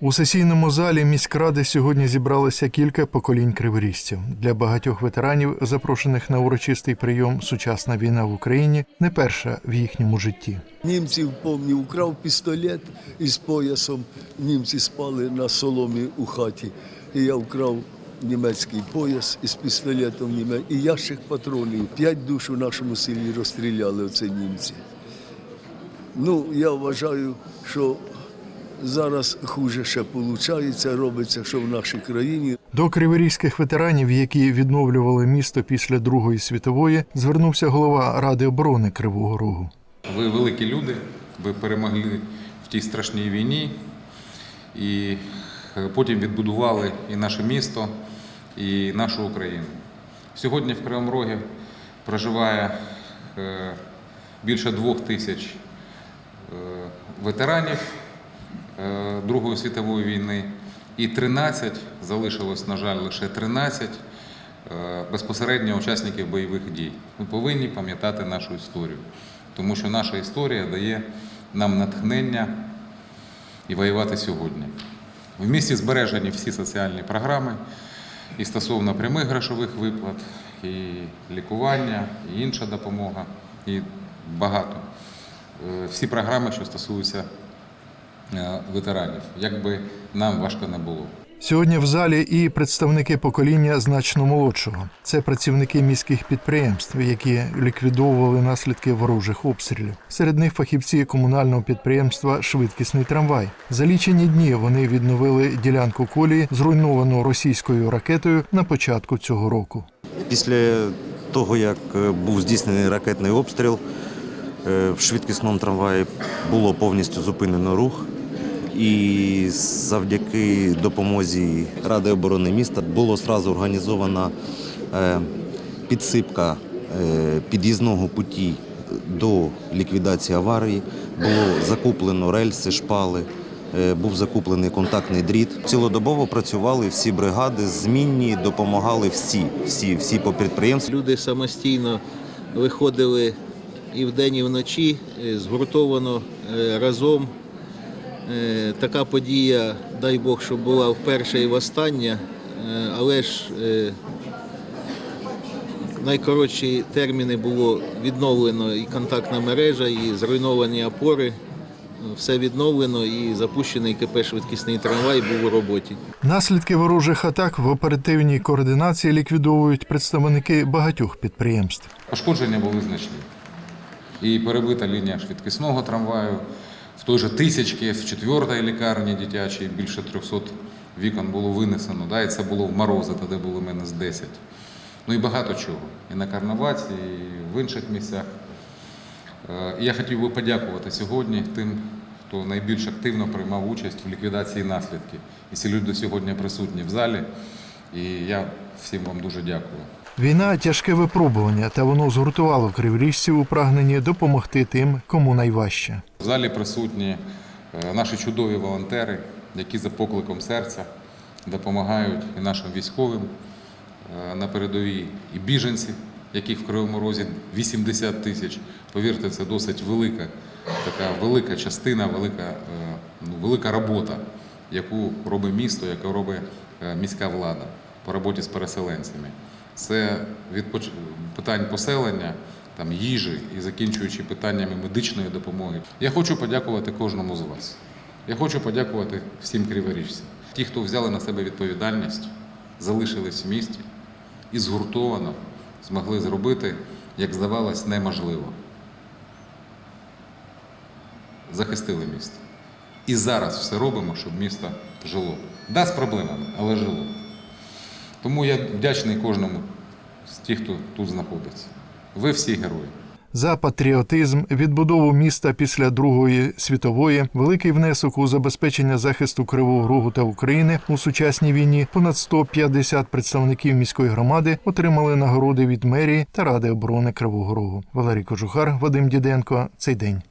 У сесійному залі міськради сьогодні зібралося кілька поколінь криворіжців. Для багатьох ветеранів, запрошених на урочистий прийом Сучасна війна в Україні, не перша в їхньому житті. Німців помню, украв пістолет із поясом. Німці спали на соломі у хаті. І я вкрав німецький пояс із пістолетом німе- і ящик патронів. П'ять душ у нашому селі розстріляли оце німці. Ну, я вважаю, що зараз хуже ще виходить, робиться, що в нашій країні. До криворізьких ветеранів, які відновлювали місто після Другої світової, звернувся голова Ради оборони Кривого Рогу. Ви великі люди, ви перемогли в тій страшній війні і е, потім відбудували і наше місто, і нашу Україну. Сьогодні в Кривому Рогі проживає е, більше двох тисяч е, ветеранів Другої світової війни і 13, залишилось, на жаль, лише 13 е, безпосередньо учасників бойових дій. Ми повинні пам'ятати нашу історію, тому що наша історія дає нам натхнення і воювати сьогодні. В місті збережені всі соціальні програми і стосовно прямих грошових виплат, і лікування, і інша допомога, і багато. Е, Всі програми, що стосуються е, ветеранів, як би нам важко не було. Сьогодні в залі і представники покоління значно молодшого. Це працівники міських підприємств, які ліквідовували наслідки ворожих обстрілів. Серед них фахівці комунального підприємства Швидкісний трамвай. За лічені дні вони відновили ділянку колії, зруйновану російською ракетою на початку цього року. Після того, як е, був здійснений ракетний обстріл, е, в швидкісному трамваї було повністю зупинено рух. І завдяки допомозі Ради оборони міста було одразу організована е, підсипка е, під'їзного путі до ліквідації аварії. Було закуплено рельси, шпали, е, був закуплений контактний дріт. Цілодобово працювали всі бригади, змінні, допомагали всі, всі, всі по підприємству. Люди самостійно виходили і вдень, і вночі, згуртовано разом. Е, Така подія, дай Бог, щоб була вперше і востаннє, Е, але ж е, найкоротші терміни було відновлено і контактна мережа, і зруйновані опори. Все відновлено і запущений КП швидкісний трамвай був у роботі. Наслідки ворожих атак в оперативній координації ліквідовують представники багатьох підприємств. Пошкодження були значні. І перебита лінія швидкісного трамваю, в той же тисячці, в четвертій лікарні дитячій більше 300 вікон було винесено. Да, і це було в морози, тоді було мінус 10. Ну і багато чого. І на Карнаваці, і в інших місцях. Е, і Я хотів би подякувати сьогодні тим, хто найбільш активно приймав участь в ліквідації наслідків. І ці люди сьогодні присутні в залі. І я всім вам дуже дякую. Війна тяжке випробування, та воно згуртувало криворіжців у прагненні допомогти тим, кому найважче. В залі присутні е, наші чудові волонтери, які за покликом серця допомагають і нашим військовим е, на передовій, і біженці, яких в Кривому Розі 80 тисяч. Повірте, це досить велика, така велика частина, велика, е, ну, велика робота, яку робить місто, яку робить міська влада по роботі з переселенцями. Це від питань поселення, там, їжі і закінчуючи питаннями медичної допомоги. Я хочу подякувати кожному з вас. Я хочу подякувати всім криворіжцям. Ті, хто взяли на себе відповідальність, залишились в місті і згуртовано змогли зробити, як здавалось, неможливо. Захистили місто. І зараз все робимо, щоб місто жило. Да, з проблемами, але жило. Тому я вдячний кожному з тих, хто тут знаходиться. Ви всі герої. За патріотизм, відбудову міста після Другої світової, великий внесок у забезпечення захисту Кривого Рогу та України у сучасній війні. Понад 150 представників міської громади отримали нагороди від мерії та ради оборони Кривого Рогу. Валерій Кожухар, Вадим Діденко. Цей день.